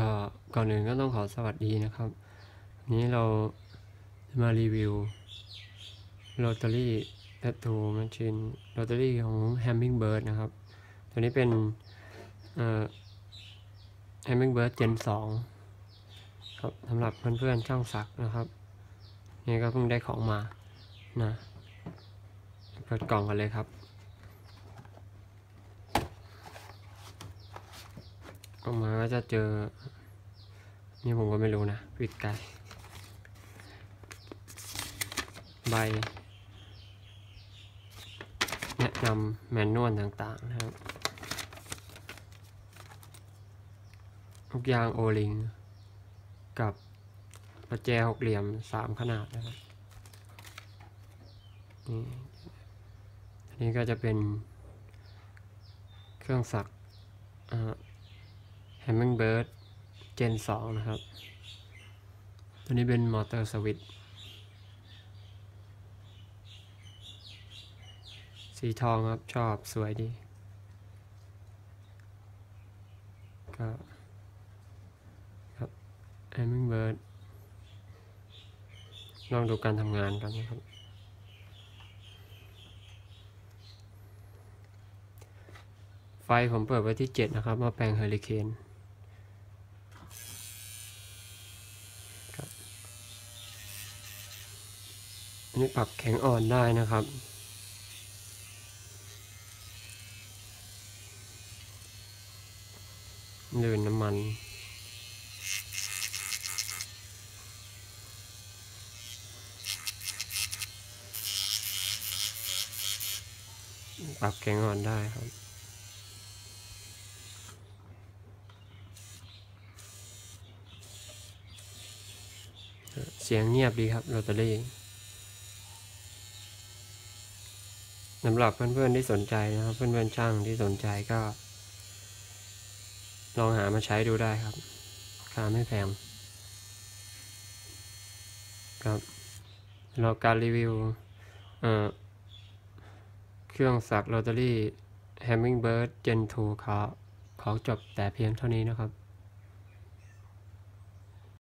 ก็ก่อนอื่นก็ต้องขอสวัสดีนะครับวันนี้เราจะมารีวิวลอตเตอรี่แ a ทูแมชชีนลอตเตอรี่ของ Hummingbird นะครับ ตัวนี้เป็นเอ่อ Hummingbird Gen 2ครับสำหรับเพื่อนๆช่างศักนะครับ นี่ก็เพิ่งได้ของมานะเปิดกล่องกันเลยครับออกมาก็จะเจอ นี่ผมก็ไม่รู้นะปิดไกลใบแนะนำแมนนวลต่างๆนะครับทุกยางโอลิง กับประแจหกเหลี่ยมสามขนาดนะครับนี่อันนี้ก็จะเป็นเครื่องสักอ่า Hummingbird Gen 2 นะครับ ตัวนี้เป็นมอเตอร์สวิตช์สีทองครับ ชอบสวยดี ก็ครับ Hummingbird ลองดูการทำงานกันนะครับ ไฟผมเปิดไว้ที่ 7 นะครับ มาแปลงเฮอริเคนครับ อันนี้ปรับแข็งอ่อนได้นะครับลื่นน้ำมันปรับแข็งอ่อนได้ครับ เสียงเงียบดีครับลอตเตอรี่ สำหรับเพื่อนๆที่สนใจนะครับ เพื่อนๆช่างที่สนใจก็ ลองหามาใช้ดูได้ครับราคาไม่แพงครับเราการรีวิวเครื่องสักลอตเตอรี่ Hummingbird Gen 2ขอขอจบแต่เพียงเท่านี้นะครับ